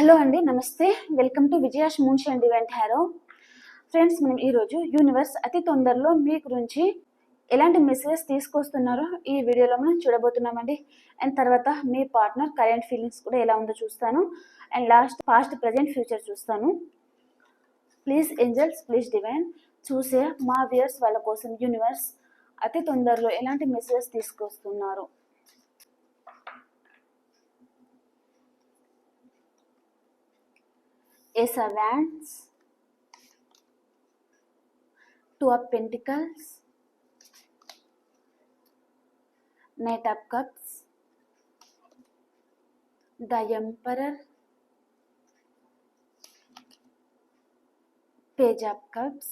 Hello అండి నమస్తే. Welcome to విజయాష్ మూన్షి అండ్ ఈవెంట్ హ్యారో ఫ్రెండ్స్ మనం ఈరోజు యూనివర్స్ అతి తొందరలో మీ గురించి ఎలాంటి మెసేజెస్ తీసుకొస్తున్నారో ఈ వీడియోలో మనం చూడబోతున్నామండి. అండ్ తర్వాత మీ పార్ట్నర్ కరెంట్ ఫీలింగ్స్ కూడా ఎలా ఉందో చూస్తాను. And last past present future చూస్తాను. ప్లీజ్ ఏంజల్స్ ప్లీజ్ డివైన్ చూసే మా వ్యూయర్స్ వాళ్ళ కోసం యూనివర్స్ అతి తొందరలో ఎలాంటి మెసేజెస్ తీసుకొస్తున్నారు? Ace of Wands, Two of Pentacles, Knight of Cups, the Emperor, Page of Cups.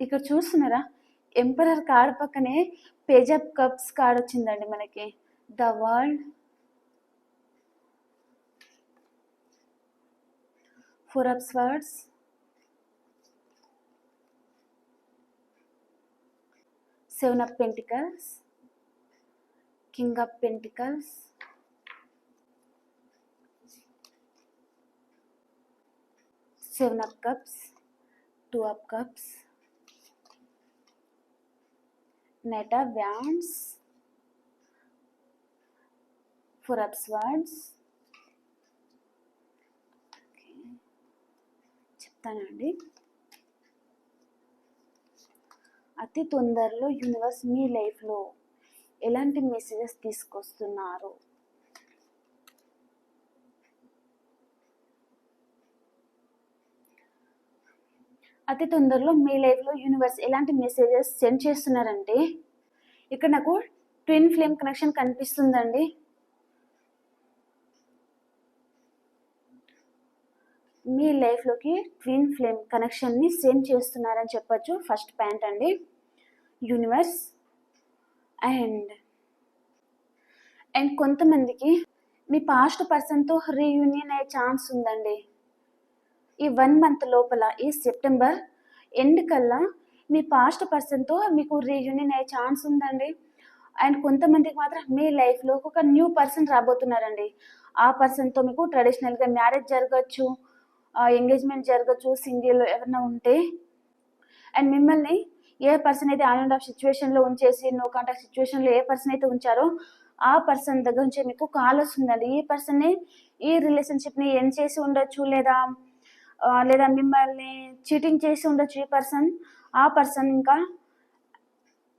ఇక్కడ చూస్తున్నారా ఎంపరర్ కార్డ్ పక్కనే పేజ్ ఆఫ్ కప్స్ కార్డ్ వచ్చిందండి మనకి the world four of swords seven of pentacles. King of pentacles. Seven of cups. Two of cups. Knight of wands. Four of swords చెప్తానండి. అతి తొందరలో universe మీ లైఫ్లో ఎలాంటి మెసేజెస్ తీసుకొస్తున్నారు? అతి తొందరలో మీ లైఫ్లో యూనివర్స్ ఎలాంటి మెసేజెస్ సెండ్ చేస్తున్నారంటే ఇక్కడ నాకు ట్విన్ ఫ్లేమ్ కనెక్షన్ కనిపిస్తుందండి. మీ లైఫ్లోకి ట్విన్ ఫ్లేమ్ కనెక్షన్ని సెండ్ చేస్తున్నారని చెప్పొచ్చు. ఫస్ట్ పాయింట్ అండి. యూనివర్స్ అండ్ అండ్ కొంతమందికి మీ పాస్ట్ పర్సన్తో రీయూనియన్ అయ్యే ఛాన్స్ ఉందండి. ఈ వన్ మంత్ లోపల ఈ సెప్టెంబర్ ఎండ్ కల్లా మీ పాస్ట్ పర్సన్తో మీకు రీయూనియన్ అయ్యే ఛాన్స్ ఉందండి. అండ్ కొంతమందికి మాత్రం మీ లైఫ్లో ఒక న్యూ పర్సన్ రాబోతున్నారండి. ఆ పర్సన్తో మీకు ట్రెడిషనల్గా మ్యారేజ్ జరగచ్చు. ఎంగేజ్మెంట్ జరగచ్చు సింగిల్ ఎవరైనా ఉంటే. అండ్ మిమ్మల్ని ఏ పర్సన్ అయితే ఆన్ అండ్ ఆఫ్ సిచ్యువేషన్లో ఉంచేసి నో కాంటాక్ట్ సిచ్యువేషన్లో ఏ పర్సన్ అయితే ఉంచారో ఆ పర్సన్ దగ్గర నుంచి మీకు కాల్ వస్తుందండి. ఈ పర్సన్ని ఈ రిలేషన్షిప్ని ఎండ్ చేసి ఉండొచ్చు లేదా లేదా మిమ్మల్ని చీటింగ్ చేసి ఉండొచ్చు ఈ పర్సన్. ఆ పర్సన్ ఇంకా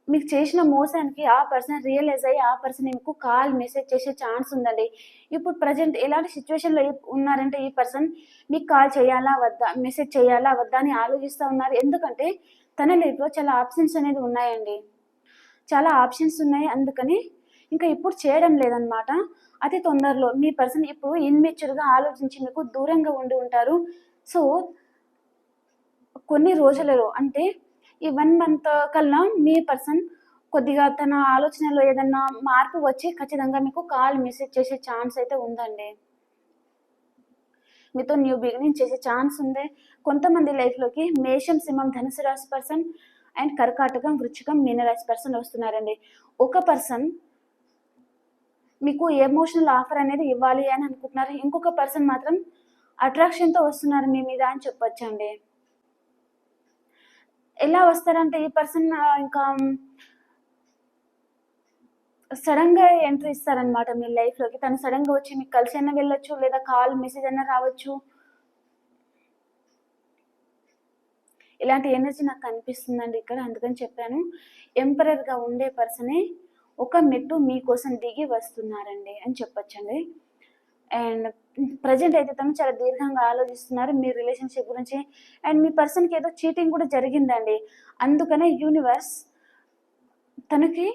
మీకు చేసిన మోసానికి ఆ పర్సన్ రియలైజ్ అయ్యి ఆ పర్సన్ మీకు కాల్ మెసేజ్ చేసే ఛాన్స్ ఉందండి. ఇప్పుడు ప్రజెంట్ ఎలాంటి సిచ్యువేషన్లో ఉన్నారంటే ఈ పర్సన్ మీకు కాల్ చేయాలా వద్దా మెసేజ్ చేయాలా వద్దా అని ఆలోచిస్తూ ఉన్నారు. ఎందుకంటే తన లైఫ్లో చాలా ఆప్షన్స్ అనేది ఉన్నాయండి. చాలా ఆప్షన్స్ ఉన్నాయి. అందుకని ఇంకా ఇప్పుడు చేయడం లేదనమాట అతి తొందరలో మీ పర్సన్ ఇప్పుడు ఇన్మెచ్యూర్గా ఆలోచించి మీకు దూరంగా ఉండి ఉంటారు. సో కొన్ని రోజులలో అంటే ఈ వన్ మంత్ కల్లా మీ పర్సన్ కొద్దిగా తన ఆలోచనలో ఏదన్నా మార్పు వచ్చి ఖచ్చితంగా మీకు కాల్ మెసేజ్ చేసే ఛాన్స్ అయితే ఉందండి. మీతో న్యూ బిగినింగ్ చేసే ఛాన్స్ ఉంది. కొంతమంది లైఫ్లోకి మేషం సింహం ధనుసు రాశి పర్సన్ అండ్ కర్కాటకం వృచ్చికం మీనరాశి పర్సన్ వస్తున్నారండి. ఒక పర్సన్ మీకు ఎమోషనల్ ఆఫర్ అనేది ఇవ్వాలి అని అనుకుంటున్నారు. ఇంకొక పర్సన్ మాత్రం అట్రాక్షన్తో వస్తున్నారు మీ మీద అని చెప్పొచ్చండి. ఎలా వస్తారంటే ఈ పర్సన్ ఇంకా సడన్గా ఎంట్రీ ఇస్తారనమాట మీ లైఫ్లోకి తను సడన్గా వచ్చి మీకు కలిసి అయినా వెళ్ళొచ్చు లేదా కాల్ మెసేజ్ అయినా రావచ్చు. ఇలాంటి ఎనర్జీ నాకు కనిపిస్తుందండి ఇక్కడ అందుకని చెప్పాను. ఎంపరర్గా ఉండే పర్సనే ఒక మెట్టు మీకోసం దిగి వస్తున్నారండి అని చెప్పొచ్చండి. అండ్ ప్రజెంట్ అయితే తను చాలా దీర్ఘంగా ఆలోచిస్తున్నారు మీ రిలేషన్షిప్ గురించి. అండ్ మీ పర్సన్కి ఏదో చీటింగ్ కూడా జరిగిందండి. అందుకనే యూనివర్స్ తనకి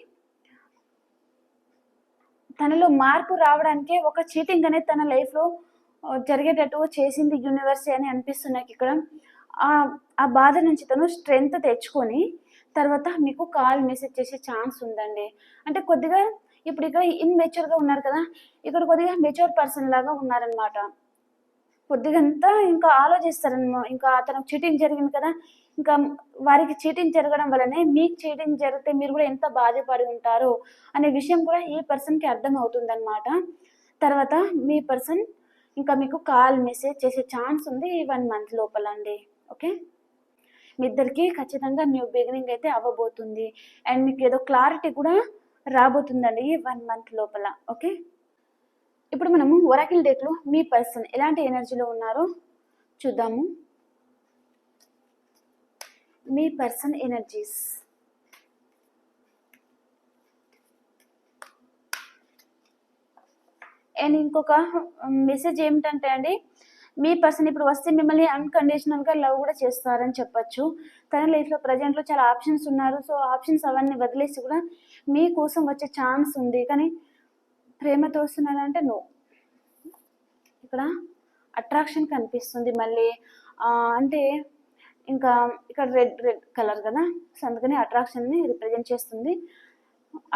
తనలో మార్పు రావడానికే ఒక చీటింగ్ అనేది తన లైఫ్లో జరిగేటట్టు చేసింది యూనివర్స్ అని అనిపిస్తుంది నాకు ఇక్కడ. ఆ ఆ బాధ నుంచి తను స్ట్రెంగ్త్ తెచ్చుకొని తర్వాత మీకు కాల్ మెసేజ్ చేసే ఛాన్స్ ఉందండి. అంటే కొద్దిగా ఇప్పుడు ఇక్కడ ఇన్మెచ్యూర్గా ఉన్నారు కదా ఇక్కడ కొద్దిగా మెచ్యూర్ పర్సన్ లాగా ఉన్నారనమాట కొద్దిగంతా ఇంకా ఆలోచిస్తారనమాట ఇంకా అతను చీటింగ్ జరిగింది కదా ఇంకా వారికి చీటింగ్ జరగడం వల్లనే మీకు చీటింగ్ జరిగితే మీరు కూడా ఎంత బాధపడి ఉంటారు అనే విషయం కూడా ఈ పర్సన్కి అర్థం అవుతుందన్నమాట తర్వాత మీ పర్సన్ ఇంకా మీకు కాల్ మెసేజ్ చేసే ఛాన్స్ ఉంది ఈ వన్ మంత్ లోపల అండి ఓకే మీ ఇద్దరికి ఖచ్చితంగా న్యూ బిగినింగ్ అయితే అవ్వబోతుంది. అండ్ మీకు ఏదో క్లారిటీ కూడా రాబోతుందండి ఈ వన్ మంత్ లోపల ఓకే ఇప్పుడు మనము ఒరాకిల్ డేట్లో మీ పర్సన్ ఎలాంటి ఎనర్జీలో ఉన్నారో చూద్దాము. మీ పర్సన్ ఎనర్జీస్ అండ్ ఇంకొక మెసేజ్ ఏమిటంటే అండి మీ పర్సన్ ఇప్పుడు వస్తే మిమ్మల్ని అన్కండిషనల్గా లవ్ కూడా చేస్తారని చెప్పొచ్చు. తన లైఫ్లో ప్రజెంట్లో చాలా ఆప్షన్స్ ఉన్నారు. సో ఆప్షన్స్ అవన్నీ వదిలేసి కూడా మీ కోసం వచ్చే ఛాన్స్ ఉంది. కానీ ప్రేమతో వస్తున్నారంటే నో ఇక్కడ అట్రాక్షన్ కనిపిస్తుంది మళ్ళీ. అంటే ఇంకా ఇక్కడ రెడ్ రెడ్ కలర్ కదా. సో అందుకని అట్రాక్షన్ని రిప్రజెంట్ చేస్తుంది.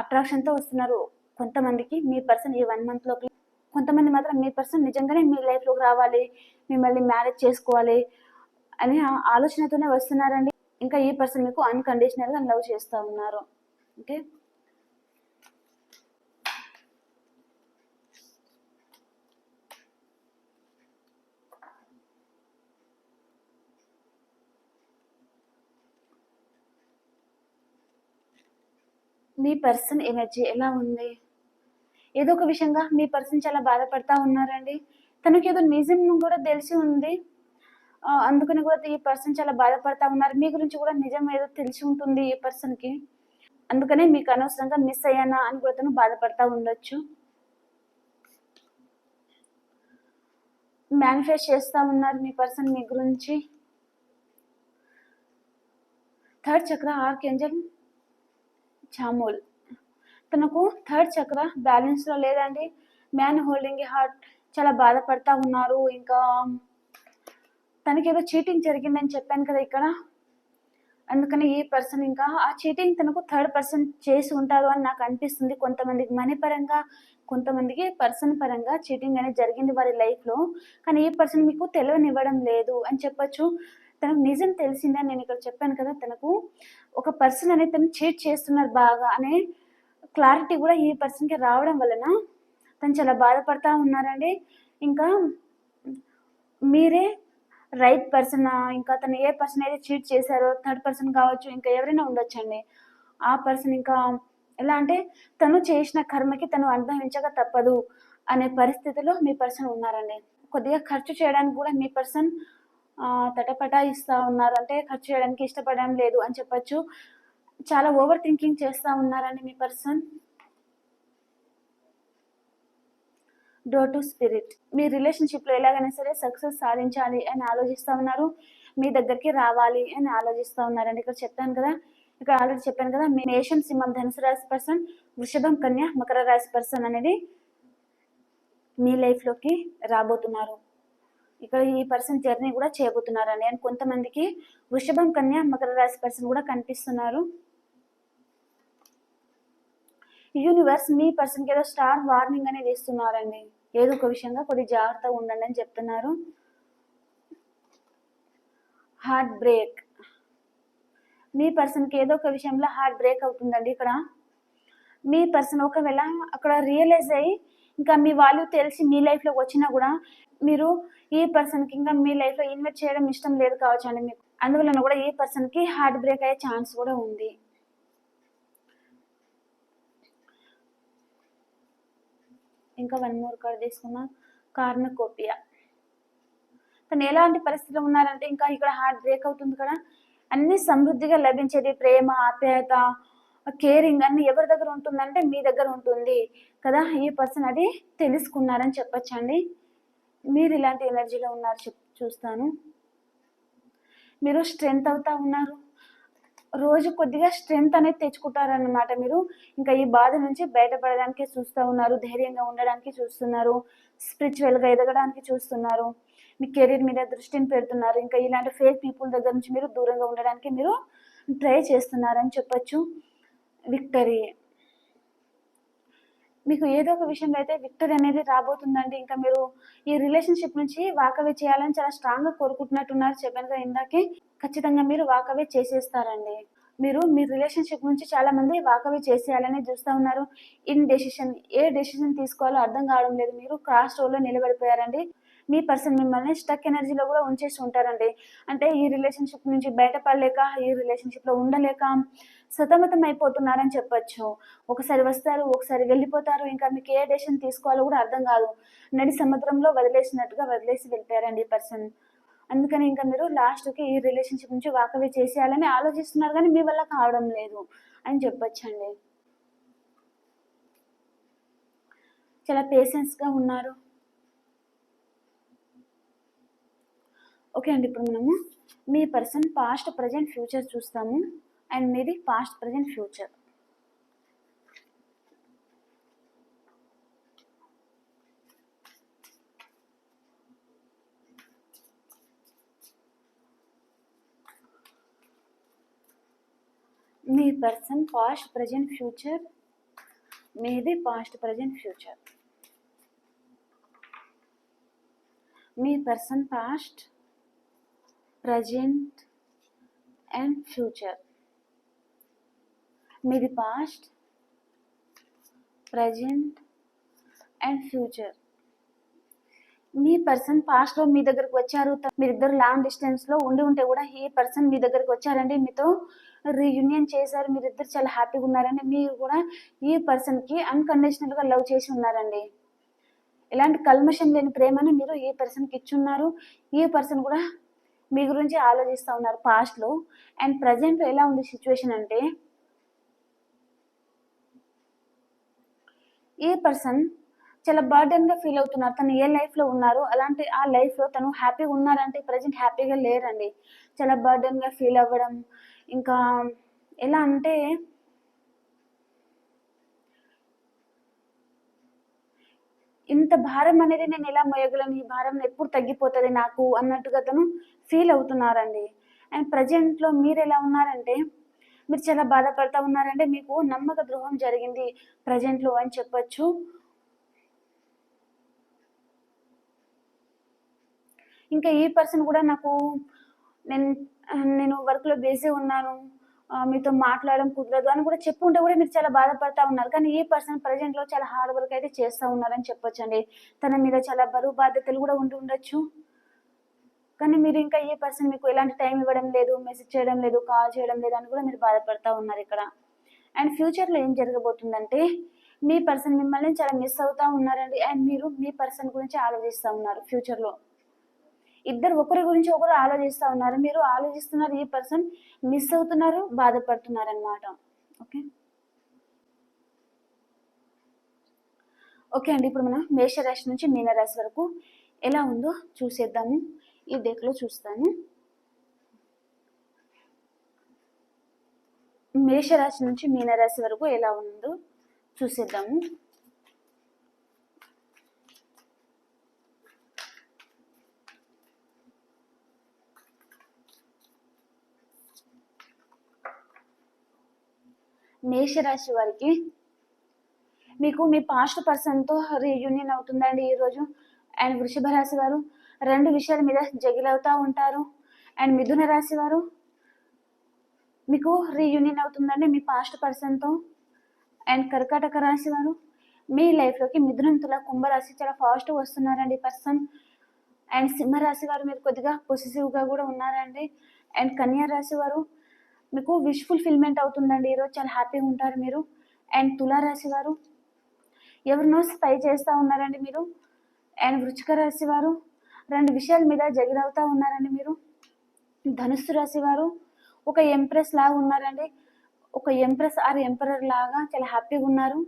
అట్రాక్షన్తో వస్తున్నారు కొంతమందికి. మీ పర్సన్ ఈ వన్ మంత్ లోపల కొంతమంది మాత్రం మీ పర్సన్ నిజంగానే మీ లైఫ్లోకి రావాలి మిమ్మల్ని మ్యారేజ్ చేసుకోవాలి అని ఆలోచనతోనే వస్తున్నారండి. ఇంకా ఈ పర్సన్ మీకు అన్కండిషనల్గా లవ్ చేస్తూ ఉన్నారు. ఓకే? మీ పర్సన్ ఎనర్జీ ఎలా ఉంది? ఏదో ఒక విషయంగా మీ పర్సన్ చాలా బాధపడతా ఉన్నారండి. తనకి ఏదో నిజం కూడా తెలిసి ఉంది. అందుకని కూడా ఈ పర్సన్ చాలా బాధపడతా ఉన్నారు. మీ గురించి కూడా నిజం ఏదో తెలిసి ఉంటుంది ఈ పర్సన్కి అందుకనే మీకు అనవసరంగా మిస్ అయ్యానా అని కూడా తను బాధపడతా ఉండొచ్చు. మేనిఫెస్ట్ చేస్తా ఉన్నారు మీ పర్సన్ మీ గురించి. Third chakra archangel Chamuel. తనకు థర్డ్ చక్ర బ్యాలెన్స్లో లేదండి. మ్యాన్ హోల్డింగ్ హార్ట్ చాలా బాధపడతా ఉన్నారు. ఇంకా తనకి ఏదో చీటింగ్ జరిగిందని చెప్పాను కదా ఇక్కడ. అందుకని ఈ పర్సన్ ఇంకా ఆ చీటింగ్ తనకు థర్డ్ పర్సన్ చేసి ఉంటారు అని నాకు అనిపిస్తుంది. కొంతమందికి మనీ పరంగా కొంతమందికి పర్సన్ పరంగా చీటింగ్ అనేది జరిగింది వారి లైఫ్లో కానీ ఈ పర్సన్ మీకు తెలియనివ్వడం లేదు అని చెప్పొచ్చు. తనకు నిజం తెలిసిందని నేను ఇక్కడ చెప్పాను కదా తనకు ఒక పర్సన్ అనేది తను చీట్ చేస్తున్నారు బాగా అనే క్లారిటీ కూడా ఈ పర్సన్కి రావడం వలన తను చాలా బాధపడతా ఉన్నారండి. ఇంకా మీరే రైట్ పర్సన్ ఇంకా తను ఏ పర్సన్ అయితే చీట్ చేశారో థర్డ్ పర్సన్ కావచ్చు ఇంకా ఎవరైనా ఉండొచ్చండి. ఆ పర్సన్ ఇంకా ఎలా అంటే తను చేసిన కర్మకి తను అనుభవించక తప్పదు అనే పరిస్థితిలో మీ పర్సన్ ఉన్నారండి. కొద్దిగా ఖర్చు చేయడానికి కూడా మీ పర్సన్ తటపటా ఇస్తూ ఉన్నారు. అంటే ఖర్చు చేయడానికి ఇష్టపడడం లేదు అని చెప్పొచ్చు. చాలా ఓవర్ థింకింగ్ చేస్తూ ఉన్నారండి మీ పర్సన్. డోర్ టు స్పిరిట్ మీ రిలేషన్షిప్లో ఎలాగైనా సరే సక్సెస్ సాధించాలి అని ఆలోచిస్తూ ఉన్నారు. మీ దగ్గరికి రావాలి అని ఆలోచిస్తూ ఉన్నారండి. ఇక్కడ చెప్పాను కదా ఇక్కడ ఆల్రెడీ చెప్పాను కదా మీ నేషన్ సింహం ధనుసు రాశి పర్సన్ వృషభం కన్య మకర రాశి పర్సన్ అనేది మీ లైఫ్లోకి రాబోతున్నారు. ఇక్కడ ఈ పర్సన్ జర్నీ కూడా చేయబోతున్నారండి. అండ్ కొంతమందికి వృషభం కన్య మకర రాశి పర్సన్ కూడా కనిపిస్తున్నారు. యూనివర్స్ మీ పర్సన్కి ఏదో స్టార్ వార్నింగ్ అనేది ఇస్తున్నారండి. ఏదో ఒక విషయంగా కొద్ది జాగ్రత్తగా ఉండండి అని చెప్తున్నారు. హార్ట్ బ్రేక్ మీ పర్సన్కి ఏదో ఒక విషయంలో హార్ట్ బ్రేక్ అవుతుందండి ఇక్కడ. మీ పర్సన్ ఒకవేళ అక్కడ రియలైజ్ అయ్యి ఇంకా మీ వాల్యూ తెలిసి మీ లైఫ్లోకి వచ్చినా కూడా మీరు ఈ పర్సన్కి ఇంకా మీ లైఫ్లో ఇన్వెస్ట్ చేయడం ఇష్టం లేదు కావచ్చు అండి మీకు. అందువలన కూడా ఈ పర్సన్కి హార్ట్ బ్రేక్ అయ్యే ఛాన్స్ కూడా ఉంది. ఇంకా వన్ మోర్ కార్డ్ తీసుకున్నా కార్నకోపియా తను ఎలాంటి పరిస్థితిలో ఉన్నారంటే ఇంకా ఇక్కడ హార్ట్ బ్రేక్ అవుతుంది కదా. అన్ని సమృద్ధిగా లభించేది ప్రేమ ఆప్యాయత కేరింగ్ అన్ని ఎవరి దగ్గర ఉంటుందంటే మీ దగ్గర ఉంటుంది కదా. ఈ పర్సన్ అది తెలుసుకున్నారని చెప్పచ్చండి. మీరు ఇలాంటి ఎనర్జీలో ఉన్నారు చెప్ చూస్తాను. మీరు స్ట్రెంగ్త్ అవుతా ఉన్నారు. రోజు కొద్దిగా స్ట్రెంగ్త్ అనేది తెచ్చుకుంటారనమాట మీరు. ఇంకా ఈ బాధ నుంచి బయటపడడానికి చూస్తూ ఉన్నారు ధైర్యంగా ఉండడానికి చూస్తున్నారు స్పిరిచువల్గా ఎదగడానికి చూస్తున్నారు మీ కెరీర్ మీద దృష్టిని పెడుతున్నారు. ఇంకా ఇలాంటి ఫేక్ పీపుల్ దగ్గర నుంచి మీరు దూరంగా ఉండడానికి మీరు ట్రై చేస్తున్నారని చెప్పచ్చు. విక్టరీ మీకు ఏదో ఒక విషయంలో అయితే విక్టరీ అనేది రాబోతుందండి. ఇంకా మీరు ఈ రిలేషన్షిప్ నుంచి వాకవే చేయాలని చాలా స్ట్రాంగ్గా కోరుకుంటున్నట్టున్నారు చెప్పాను కదా ఇందాకే. ఖచ్చితంగా మీరు వాకవే చేసేస్తారండి. మీరు మీ రిలేషన్షిప్ నుంచి చాలా మంది చేసేయాలని చూస్తూ ఉన్నారు. ఇన్ డెసిషన్ ఏ డెసిషన్ తీసుకోవాలో అర్థం కావడం లేదు. మీరు క్రాస్ రోడ్లో నిలబడిపోయారండి. మీ పర్సన్ మిమ్మల్ని స్టక్ ఎనర్జీలో కూడా ఉంచేసి ఉంటారండి. అంటే ఈ రిలేషన్షిప్ నుంచి బయటపడలేక ఈ రిలేషన్షిప్లో ఉండలేక సతమతం అయిపోతున్నారని చెప్పొచ్చు. ఒకసారి వస్తారు ఒకసారి వెళ్ళిపోతారు. ఇంకా మీకు ఏ డెసిషన్ తీసుకోవాలో కూడా అర్థం కాదు. నడి సముద్రంలో వదిలేసినట్టుగా వదిలేసి వెళ్ళిపోయారండి ఈ పర్సన్ అందుకని ఇంకా మీరు లాస్ట్కి ఈ రిలేషన్షిప్ నుంచి వాకవే చేసేయాలని ఆలోచిస్తున్నారు కానీ మీ వల్ల కావడం లేదు అని చెప్పొచ్చండి. చాలా పేషెన్స్గా ఉన్నారు. ఓకే అండి ఇప్పుడు మనము మీ పర్సన్ పాస్ట్ ప్రజెంట్ ఫ్యూచర్ చూస్తాము. అండ్ మీది పాస్ట్ ప్రజెంట్ ఫ్యూచర్ మీ పర్సన్ పాస్ట్ ప్రజెంట్ ఫ్యూచర్ మీది past present future me person past present and future మీది పాస్ట్ ప్రజెంట్ అండ్ ఫ్యూచర్ మీ పర్సన్ పాస్ట్లో మీ దగ్గరకు వచ్చారు మీరిద్దరు లాంగ్ డిస్టెన్స్లో ఉండి ఉంటే కూడా ఈ పర్సన్ మీ దగ్గరకు వచ్చారండి మీతో రీయూనియన్ చేశారు మీరిద్దరు చాలా హ్యాపీగా ఉన్నారండి. మీరు కూడా ఈ పర్సన్కి అన్కండిషనల్గా లవ్ చేసి ఉన్నారండి. ఎలాంటి కల్మషం లేని ప్రేమను మీరు ఈ పర్సన్కి ఇచ్చున్నారు. ఈ పర్సన్ కూడా మీ గురించి ఆలోచిస్తూ ఉన్నారు పాస్ట్లో అండ్ ప్రజెంట్లో ఎలా ఉంది సిచ్యువేషన్ అంటే ఈ పర్సన్ చాలా బర్డెన్గా ఫీల్ అవుతున్నారు. తను ఏ లైఫ్లో ఉన్నారు అలాంటి ఆ లైఫ్లో తను హ్యాపీగా ఉన్నారంటే ప్రజెంట్ హ్యాపీగా లేరండి. చాలా బర్డెన్గా ఫీల్ అవ్వడం ఇంకా ఎలా అంటే ఇంత భారం అనేది నేను ఎలా మోయగలను? ఈ భారం ఎప్పుడు తగ్గిపోతుంది నాకు? అన్నట్టుగా తను ఫీల్ అవుతున్నారండి. అండ్ ప్రజెంట్లో మీరు ఎలా ఉన్నారంటే మీరు చాలా బాధపడతా ఉన్నారంటే మీకు నమ్మక ద్రోహం జరిగింది ప్రజెంట్లో అని చెప్పచ్చు. ఇంకా ఈ పర్సన్ కూడా నాకు నేను నేను వర్క్లో బిజీ ఉన్నాను. మీతో మాట్లాడడం కుదరదు అని కూడా చెప్పుకుంటే కూడా మీరు చాలా బాధపడతా ఉన్నారు. కానీ ఈ పర్సన్ ప్రజెంట్లో చాలా హార్డ్ వర్క్ అయితే చేస్తూ ఉన్నారని చెప్పొచ్చండి. తన మీద చాలా బరువు బాధ్యతలు కూడా ఉండి ఉండొచ్చు. కానీ మీరు ఇంకా ఈ పర్సన్ మీకు ఎలాంటి టైం ఇవ్వడం లేదు మెసేజ్ చేయడం లేదు కాల్ చేయడం లేదు అని కూడా మీరు బాధపడతా ఉన్నారు ఇక్కడ. అండ్ ఫ్యూచర్లో ఏం జరగబోతుందంటే మీ పర్సన్ మిమ్మల్ని చాలా మిస్ అవుతూ ఉన్నారండి. అండ్ మీరు మీ పర్సన్ గురించి ఆలోచిస్తూ ఉన్నారు ఫ్యూచర్లో ఇద్దరు ఒకరి గురించి ఒకరు ఆలోచిస్తూ ఉన్నారు. మీరు ఆలోచిస్తున్నారు ఈ పర్సన్ మిస్ అవుతున్నారు బాధపడుతున్నారు అనమాట ఓకే? ఓకే అండి ఇప్పుడు మనం మేషరాశి నుంచి మీనరాశి వరకు ఎలా ఉందో చూసేద్దాము. ఈ డేక్లో చూస్తాను. మేషరాశి నుంచి మీనరాశి వరకు ఎలా ఉందో చూసేద్దాము. మేషరాశి వారికి మీకు మీ పాస్ట్ పర్సన్తో రీయూనియన్ అవుతుందండి ఈరోజు అండ్ వృషభ రాశి వారు రెండు విషయాల మీద జగిలవుతూ ఉంటారు. అండ్ మిథున రాశి వారు మీకు రీయూనియన్ అవుతుందండి మీ పాస్ట్ పర్సన్తో అండ్ కర్కాటక రాశి వారు మీ లైఫ్లోకి మిథునం తుల కుంభరాశి చాలా ఫాస్ట్ వస్తున్నారండి పర్సన్ అండ్ సింహరాశి వారు మీరు కొద్దిగా పొసిసివ్గా కూడా ఉన్నారండి. అండ్ కన్యా రాశి వారు మీకు విష్ ఫుల్ఫిల్మెంట్ అవుతుందండి. ఈరోజు చాలా హ్యాపీగా ఉంటారు మీరు. అండ్ తులారాశి వారు ఎవరినో స్పై చేస్తూ ఉన్నారండి మీరు? అండ్ వృచ్చిక రాశి వారు రెండు విషయాల మీద జగిరవుతూ ఉన్నారండి మీరు. ధనుస్సు రాశి వారు ఒక ఎంప్రెస్ లాగా ఉన్నారండి. ఒక ఎంప్రెస్ ఆర్ ఎంపరర్ లాగా చాలా హ్యాపీగా ఉన్నారు.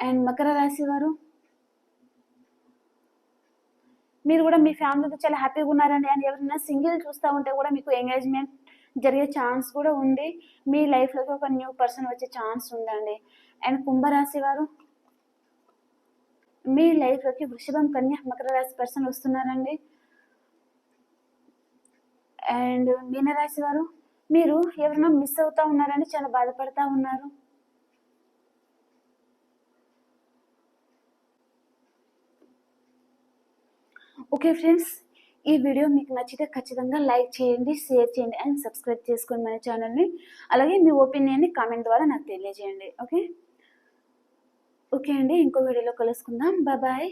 అండ్ మకర రాశి వారు మీరు కూడా మీ ఫ్యామిలీతో చాలా హ్యాపీగా ఉన్నారండి. అండ్ ఎవరైనా సింగిల్ చూస్తూ ఉంటే కూడా మీకు ఎంగేజ్మెంట్ జరిగే ఛాన్స్ కూడా ఉంది. మీ లైఫ్లోకి ఒక న్యూ పర్సన్ వచ్చే ఛాన్స్ ఉందండి. అండ్ కుంభరాశి వారు మీ లైఫ్లోకి వృషభం కన్య మకర రాశి పర్సన్ వస్తున్నారండి. అండ్ మీనరాశి వారు మీరు ఎవరైనా మిస్ అవుతా ఉన్నారండి చాలా బాధపడతా ఉన్నారు. ఓకే ఫ్రెండ్స్ ఈ వీడియో మీకు నచ్చితే ఖచ్చితంగా లైక్ చేయండి షేర్ చేయండి అండ్ సబ్స్క్రైబ్ చేసుకోండి మన ఛానల్ని అలాగే మీ ఒపీనియన్ని కామెంట్ ద్వారా నాకు తెలియజేయండి. ఓకే ఓకే అండి ఇంకో వీడియోలో కలుసుకుందాం. బాయ్